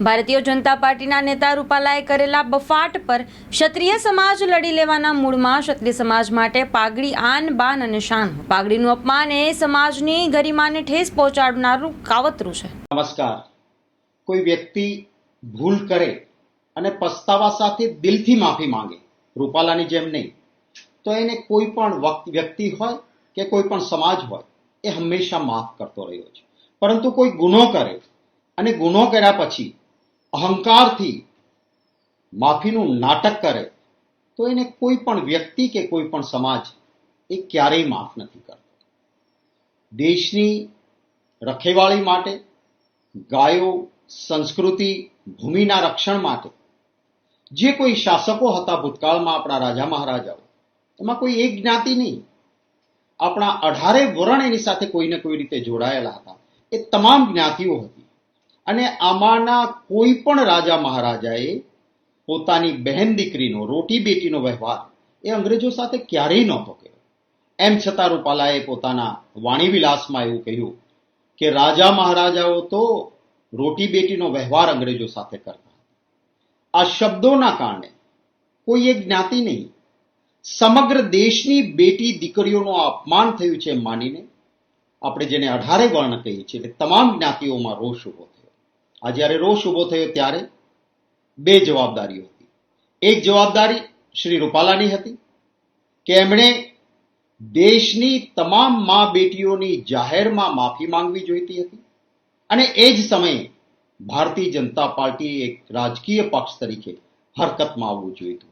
ભારતીય જનતા પાર્ટીના નેતા રૂપાલાએ કરેલા બફાટ પર ક્ષત્રિય સમાજ લડી લેવાના મૂળમાં ક્ષત્રિય સમાજ માટે પાઘડી આન, બાન અને શાન. પાઘડીનું અપમાન એ સમાજની ગરિમાને ઠેસ પહોંચાડનારું કાવતરું છે. નમસ્કાર. કોઈ વ્યક્તિ ભૂલ કરે અને પસ્તાવા સાથે દિલથી માફી માંગે, રૂપાલાની જેમ નહીં, તો એને કોઈ પણ વ્યક્તિ હોય કે કોઈ પણ સમાજ હોય, એ હંમેશા માફ કરતો રહ્યો છે. પરંતુ કોઈ ગુનો કરે અને ગુનો કર્યા પછી અહંકારથી માફીનું નાટક કરે, તો એને કોઈ પણ વ્યક્તિ કે કોઈ પણ સમાજ એ ક્યારેય માફ નથી કરતો. દેશની રખેવાળી માટે, ગાયો, સંસ્કૃતિ, ભૂમિના રક્ષણ માટે, જે કોઈ શાસકો હતા ભૂતકાળમાં આપણા રાજા મહારાજાઓ, એમાં કોઈ એક જ્ઞાતિ નહીં. આપણા અઢારે વરણ એની સાથે કોઈને કોઈ રીતે જોડાયેલા હતા. એ તમામ જ્ઞાતિઓ હતી. અને આમાંના કોઈ પણ રાજા મહારાજાએ પોતાની બહેન દીકરીનો, રોટી બેટીનો વ્યવહાર એ અંગ્રેજો સાથે ક્યારેય નહોતો કર્યો એમ છતાં રૂપાલાએ પોતાના વાણી વિલાસમાં એવું કહ્યું કે રાજા મહારાજાઓ તો રોટી બેટીનો વ્યવહાર અંગ્રેજો સાથે કરતા આ શબ્દોના કારણે કોઈ એક જ્ઞાતિ નહીં, સમગ્ર દેશની બેટી દીકરીઓનું અપમાન થયું છે માનીને આપણે જેને અઢારે વર્ણ કહીએ છીએ તમામ જ્ઞાતિઓમાં રોષ ઊભો થયો. આ જ્યારે રોષ ઊભો થયો ત્યારે બે જવાબદારીઓ હતી. એક જવાબદારી શ્રી રૂપાલાની હતી કે એમણે દેશની તમામ મા બેટીઓની જાહેરમાં માફી માંગવી જોઈતી હતી અને એ જ સમયે ભારતીય જનતા પાર્ટી એક રાજકીય પક્ષ તરીકે હરકતમાં આવવું જોઈતું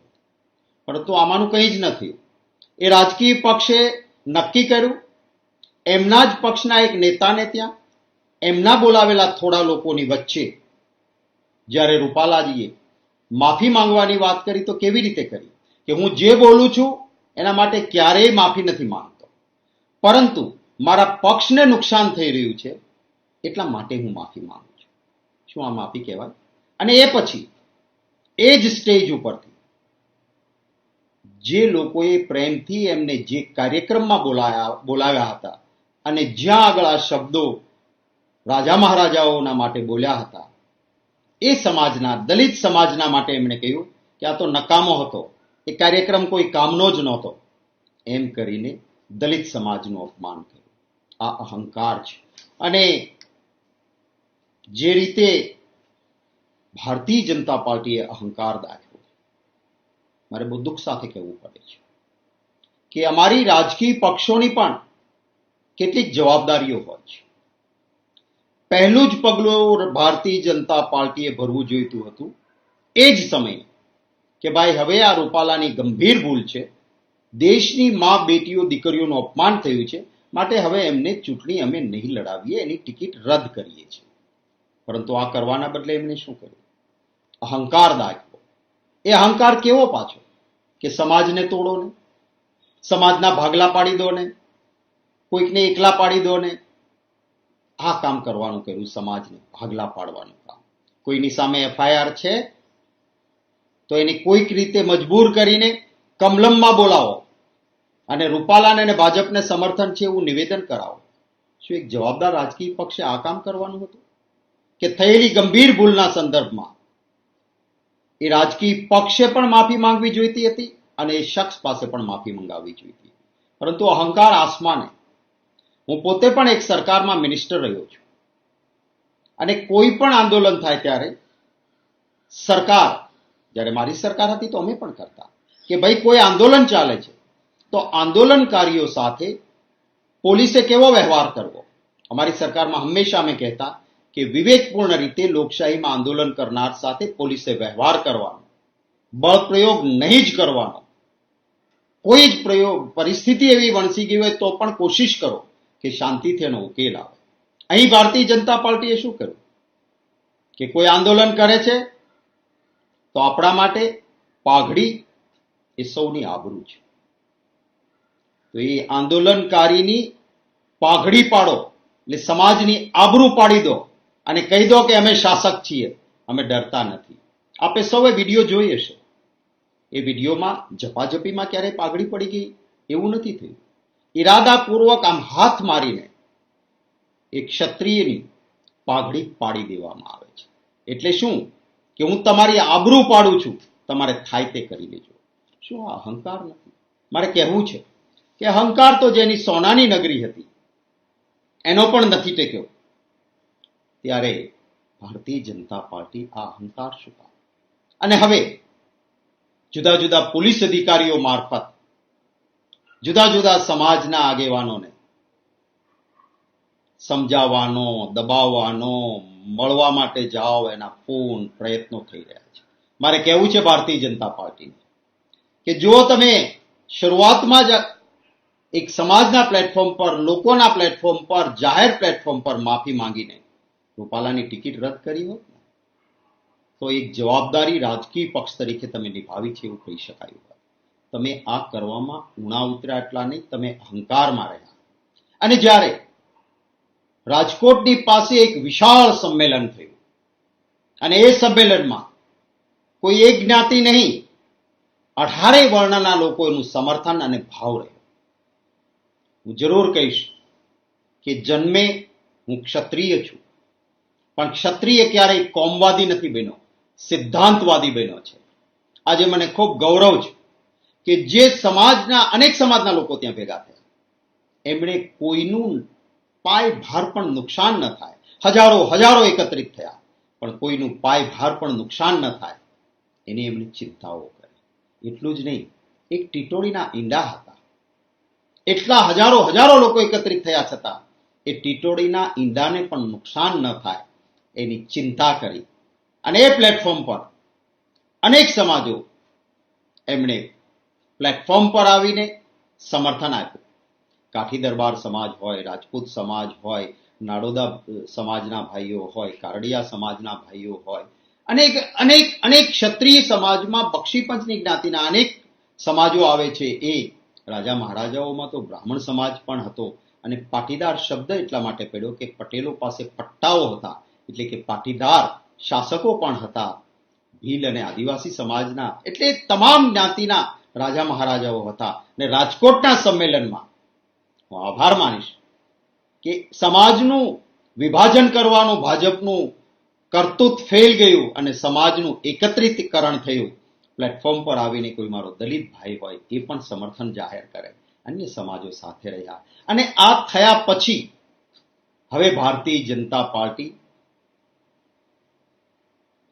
પરંતુ આમાંનું કંઈ જ નથી. એ રાજકીય પક્ષે નક્કી કર્યું. એમના જ પક્ષના એક નેતાને ત્યાં એમના બોલાવેલા થોડા લોકોની વચ્ચે જ્યારે રૂપાલાજીએ માફી માંગવાની વાત કરી તો કેવી રીતે કરી? કે હું જે બોલું છું, એના માટે ક્યારેય માફી નથી માંગતો. પરંતુ મારા પક્ષને નુકસાન થઈ રહ્યું છે, એટલા માટે હું માફી માંગુ છું. શું આ માફી કહેવાય? અને એ પછી, એ જ સ્ટેજ ઉપરથી, જે લોકોએ પ્રેમથી એમને જે કાર્યક્રમમાં બોલાયા, બોલાવ્યા હતા અને જ્યાં આગળ આ શબ્દો રાજા મહારાજાઓના માટે બોલ્યા હતા. એ સમાજના, દલિત સમાજના માટે એમણે કહ્યું કે આ તો નકામો હતો. એ કાર્યક્રમ કોઈ કામનો જ નહોતો. એમ કરીને દલિત સમાજનું અપમાન કર્યું આ અહંકાર છે. અને જે રીતે ભારતીય જનતા પાર્ટીએ અહંકાર દાખવ્યો મારે બહુ દુઃખ સાથે કહેવું પડે છે કે અમારી રાજકીય પક્ષોની પણ કેટલીક જવાબદારીઓ હોય છે. પહેલું જ પગલું ભારતીય જનતા પાર્ટીએ ભરવું જોઈતું હતું. એ જ સમયે કે ભાઈ, હવે આ રૂપાલાની ગંભીર ભૂલ છે. દેશની મા બેટીઓ દીકરીઓનું અપમાન થયું છે. માટે હવે એમને ચૂંટણી અમે નહીં લડાવીએ, એની ટિકિટ રદ કરીએ છીએ. પરંતુ આ કરવાના બદલે એમને શું કર્યું? અહંકાર દાખવો એ અહંકાર કેવો પાછો? કે સમાજને તોડો ને? સમાજના ભાગલા પાડી દો ને? કોઈકને એકલા પાડી દો ને? આ કામ કરવાનું કર્યું, સમાજને ભાગલા પાડવાનું કામ. કોઈની સામે એફઆઈઆર છે, તો એને કોઈક રીતે મજબૂર કરીને કમલમમાં બોલાવો અને રૂપાલાને અને ભાજપને સમર્થન છે એવું નિવેદન કરાવો. શું એક જવાબદાર રાજકીય પક્ષે આ કામ કરવાનું હતું? કે થયેલી ગંભીર ભૂલના સંદર્ભમાં એ રાજકીય પક્ષે પણ માફી માંગવી જોઈતી હતી અને એ શખ્સ પાસે પણ માફી મંગાવવી જોઈતી પરંતુ અહંકાર આસમાને હું પોતે પણ એક સરકારમાં મિનિસ્ટર રહ્યો છું. અને કોઈ પણ આંદોલન થાય ત્યારે સરકાર, જ્યારે મારી સરકાર હતી તો અમે પણ કરતા, કે ભાઈ કોઈ આંદોલન ચાલે છે, તો આંદોલનકારીઓ સાથે પોલીસે કેવો વ્યવહાર કરવો? અમારી સરકારમાં હંમેશા અમે કહેતા કે વિવેકપૂર્ણ રીતે લોકશાહીમાં આંદોલન કરનાર સાથે પોલીસે વ્યવહાર કરવાનો, બળ પ્રયોગ નહીં જ કરવાનો. કોઈ જ પ્રયોગ, પરિસ્થિતિ એવી વણસી ગઈ હોય તો પણ કોશિશ કરો. કે શાંતિથી એનો ઉકેલ આવે. અહીં ભારતીય જનતા પાર્ટીએ શું કર્યું? કે કોઈ આંદોલન કરે છે, તો આપણા માટે પાઘડી એ સૌની આબરૂ છે. તો એ આંદોલનકારીની પાઘડી પાડો, એટલે સમાજની આબરૂ પાડી દો અને કહી દો કે અમે શાસક છીએ, અમે ડરતા નથી. આપે સૌએ વીડિયો જોઈ હશે. એ વિડીયોમાં ઝપાઝપીમાં ક્યારેય પાઘડી પડી ગઈ? એવું નથી થયું. ઈરાદાપૂર્વક આમ હાથ મારીને એ ક્ષત્રિયની પાઘડી પાડી દેવામાં આવે છે. એટલે શું? કે હું તમારી આબરૂ પાડું છું. તમારે થાય તે કરી લેજો. શું આ અહંકાર નથી? મારે કહેવું છે કે અહંકાર તો જેની સોનાની નગરી હતી, એનો પણ નથી ટેક્યો. ત્યારે ભારતીય જનતા પાર્ટી આ અહંકાર શું અને હવે જુદા જુદા પોલીસ અધિકારીઓ મારફત જુદા જુદા સમાજના આગેવાનોને સમજાવવાનો, દબાવવાનો, મળવા માટે જાઓ એના પૂર્ણ પ્રયત્નો થઈ રહ્યા છે. મારે કહેવું છે ભારતીય જનતા પાર્ટીને કે જો તમે શરૂઆતમાં જ એક સમાજના પ્લેટફોર્મ પર, લોકોના પ્લેટફોર્મ પર, જાહેર પ્લેટફોર્મ પર માફી માંગીને રૂપાલાની ટિકિટ રદ કરી હોત તો એક જવાબદારી રાજકીય પક્ષ તરીકે તમે નિભાવી છે એવું કહી શકાયું. તમે આ કરવામાં ઉણા ઉતર્યા એટલા નહીં, તમે અહંકારમાં રહ્યા. અને જ્યારે રાજકોટની પાસે એક વિશાળ સંમેલન થયું, અને એ સંમેલનમાં કોઈ એક જ્ઞાતિ નહીં, અઢારે વર્ણના લોકોનું સમર્થન અને ભાવ રહ્યો. હું જરૂર કહીશ કે જન્મે હું ક્ષત્રિય છું, પણ ક્ષત્રિય ક્યારેય કોમવાદી નથી બન્યો, સિદ્ધાંતવાદી બન્યો છે. આજે મને ખૂબ ગૌરવ છે કે જે સમાજના, અનેક સમાજના લોકો ત્યાં ભેગા થયા. એમણે કોઈનું પાય ભાર પણ નુકસાન ન થાય. હજારો હજારો એકત્રિત થયા. પણ કોઈનું પાય ભાર પણ નુકસાન ન થાય. એની એમણે ચિંતાઓ કરી. એટલું જ નહીં, એક ટીટોળીના ઈંડા હતા. એટલા હજારો હજારો લોકો એકત્રિત થયા છતાં, એ ટીટોળીના ઈંડાને પણ નુકસાન ન થાય. એની ચિંતા કરી. અને એ પ્લેટફોર્મ પર અનેક સમાજો એમણે પ્લેટફોર્મ પર આવીને સમર્થન આપ્યું. કાઠી દરબાર સમાજ હોય, રાજપૂત સમાજ હોય, નાડોદા સમાજના ભાઈઓ હોય, કારડિયા સમાજના ભાઈઓ હોય, અનેક અનેક અનેક ક્ષત્રિય સમાજમાં બક્ષીપંચની જ્ઞાતિના અનેક સમાજો આવે છે. એ રાજા મહારાજાઓમાં તો બ્રાહ્મણ સમાજ પણ હતો અને પાટીદાર શબ્દ એટલા માટે પડ્યો કે પટેલો પાસે પટ્ટાઓ હતા. એટલે કે પાટીદાર શાસકો પણ હતા. ભીલ અને આદિવાસી સમાજના એટલે તમામ જ્ઞાતિના રાજા મહારાજાઓ હતા ને રાજકોટના સંમેલનમાં. હું આભાર માનીશ કે સમાજનું વિભાજન કરવાનું ભાજપનું કરતૂત ફેલ ગયું અને સમાજનું એકત્રિતકરણ થયું. પ્લેટફોર્મ પર આવીને કોઈ મારો દલિત ભાઈ હોય એ પણ સમર્થન જાહેર કરે. અન્ય સમાજો સાથે રહ્યા. અને આ થયા પછી હવે ભારતીય જનતા પાર્ટી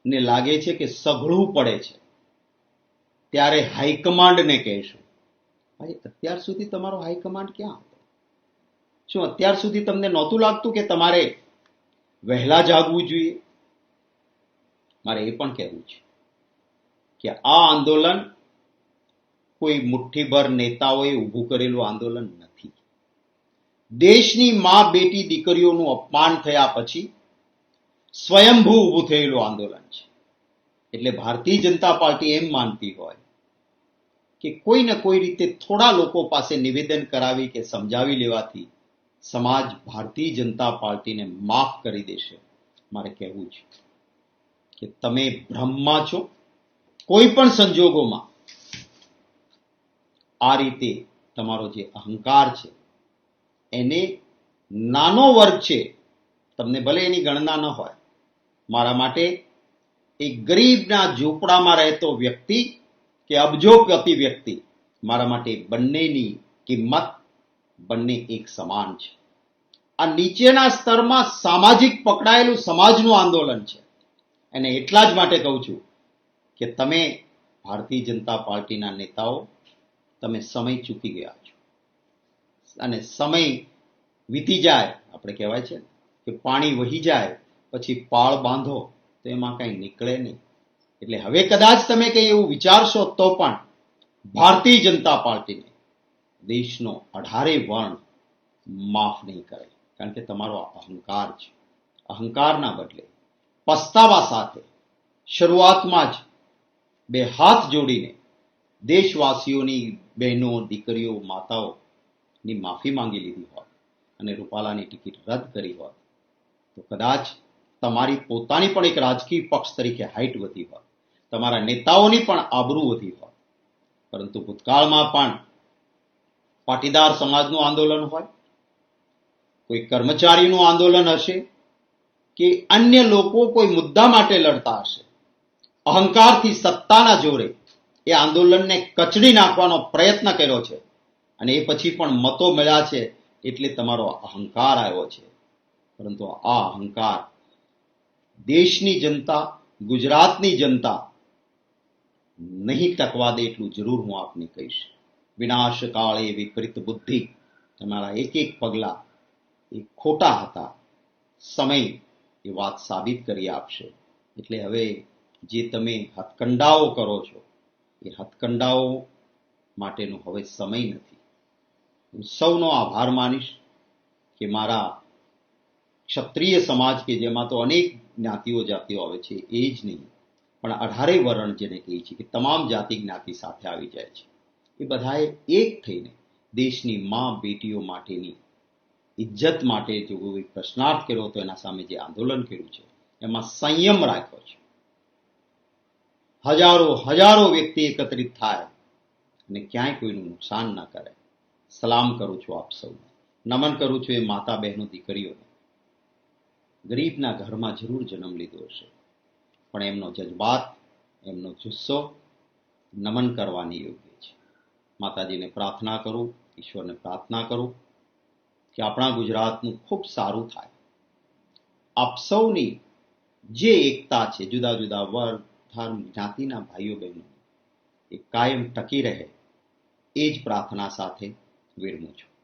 ને લાગે છે કે સઘળું પડે છે. ત્યારે હાઈકમાન્ડને કહેશું. ભાઈ, અત્યાર સુધી તમારો હાઈકમાન્ડ ક્યાં હતો? શું અત્યાર સુધી તમને નહોતું લાગતું કે તમારે વહેલા જાગવું જોઈએ? મારે એ પણ કહેવું છે કે આ આંદોલન કોઈ મુઠ્ઠીભર નેતાઓએ ઊભું કરેલું આંદોલન નથી. દેશની મા બેટી દીકરીઓનું અપમાન થયા પછી સ્વયંભૂ ઊભું થયેલું આંદોલન છે. એટલે ભારતીય જનતા પાર્ટી એમ માનતી હોય કે કોઈ ને કોઈ રીતે થોડા લોકો પાસે નિવેદન કરાવી કે સમજાવી લેવાથી સમાજ ભારતીય જનતા પાર્ટીને માફ કરી દેશે. મારે કહેવું છે કે તમે ભ્રમમાં છો. કોઈ પણ સંજોગોમાં આ રીતે તમારો જે અહંકાર છે, એને નાનો વર્ગ છે, તમને ભલે એની ગણના ન હોય, મારા માટે એક ગરીબના ઝૂંપડામાં રહેતો વ્યક્તિ કે અબજોપતિ વ્યક્તિ મારા માટે બંનેની કિંમત બંને એક સમાન છે. આ નીચેના સ્તરમાં સામાજિક પકડાયેલું સમાજનું આંદોલન છે. અને એટલા જ માટે કહું છું કે તમે ભારતીય જનતા પાર્ટીના નેતાઓ, તમે સમય ચૂકી ગયા છો. અને સમય વીતી જાય, આપણે કહેવાય છે કે પાણી વહી જાય, પછી પાળ બાંધો, તો એમાં કંઈ નીકળે નહીં. એટલે હવે કદાચ તમે કંઈ એવું વિચારશો તો પણ ભારતીય જનતા પાર્ટીને દેશનો અઢારે વર્ણ માફ નહીં કરે, કારણ કે તમારો અહંકાર છે. અહંકારના બદલે પસ્તાવા સાથે શરૂઆતમાં જ બે હાથ જોડીને દેશવાસીઓની બહેનો, દીકરીઓ, માતાઓની માફી માંગી લીધી હોત અને રૂપાલાની ટિકિટ રદ કરી હોત, તો કદાચ તમારી પોતાની પણ એક રાજકીય પક્ષ તરીકે હાઈટ વધી હોત. તમારા નેતાઓની પણ આબરૂ વધી હોત. પરંતુ ભૂતકાળમાં પણ પાટીદાર સમાજનું આંદોલન હોય, કોઈ કર્મચારીનું આંદોલન હશે, કે અન્ય લોકો કોઈ મુદ્દા માટે લડતા હશે, અહંકારથી સત્તાના જોરે એ આંદોલનને કચડી નાખવાનો પ્રયત્ન કર્યો છે અને એ પછી પણ મતો મળ્યા છે એટલે તમારો અહંકાર આવ્યો છે. પરંતુ આ અહંકાર દેશની જનતા, ગુજરાતની જનતા નહીં ટકવા દે એટલું જરૂર હું આપને કહીશ. વિનાશ કાળે વિપરીત બુદ્ધિ તમારા એક એક પગલા એ ખોટા હતા. સમય એ વાત સાબિત કરી આપશે. એટલે હવે જે તમે હથકંડાઓ કરો છો, એ હથકંડાઓ માટેનો હવે સમય નથી. હું સૌનો આભાર માનીશ કે મારા ક્ષત્રિય સમાજ કે જેમાં તો અનેક જ્ઞાતિઓ જાતિઓ આવે છે, એ જ નહીં. પણ અઢારે વર્ણ જેને કહે છે કે તમામ જાતિ જ્ઞાતિ સાથે આવી જાય છે. એ બધાએ એક થઈને દેશની માં બેટીઓ માટેની ઇજ્જત માટે જો કોઈ પ્રશ્નાર્થ કર્યો તો એના સામે જે આંદોલન કર્યું છે, એમાં સંયમ રાખ્યો છે. હજારો હજારો વ્યક્તિ એકત્રિત થાય અને ક્યાંય કોઈનું નુકસાન ના કરે. સલામ કરું છું આપ સૌને. નમન કરું છું એ માતા બહેનો દીકરીઓને. ગરીબના ઘરમાં જરૂર જન્મ લીધો હશે. પણ એમનો જજબાત, એમનો જુસ્સો નમન કરવાની યોગ્ય છે. માતાજીને પ્રાર્થના કરું, ઈશ્વરને પ્રાર્થના કરું કે આપણા ગુજરાતનું ખૂબ સારું થાય. આપ સૌની જે એકતા છે, જુદા જુદા વર્ગ, ધર્મ જ્ઞાતિના ભાઈઓ બહેનો, એ કાયમ ટકી રહે. એ જ પ્રાર્થના સાથે વિરમું છું.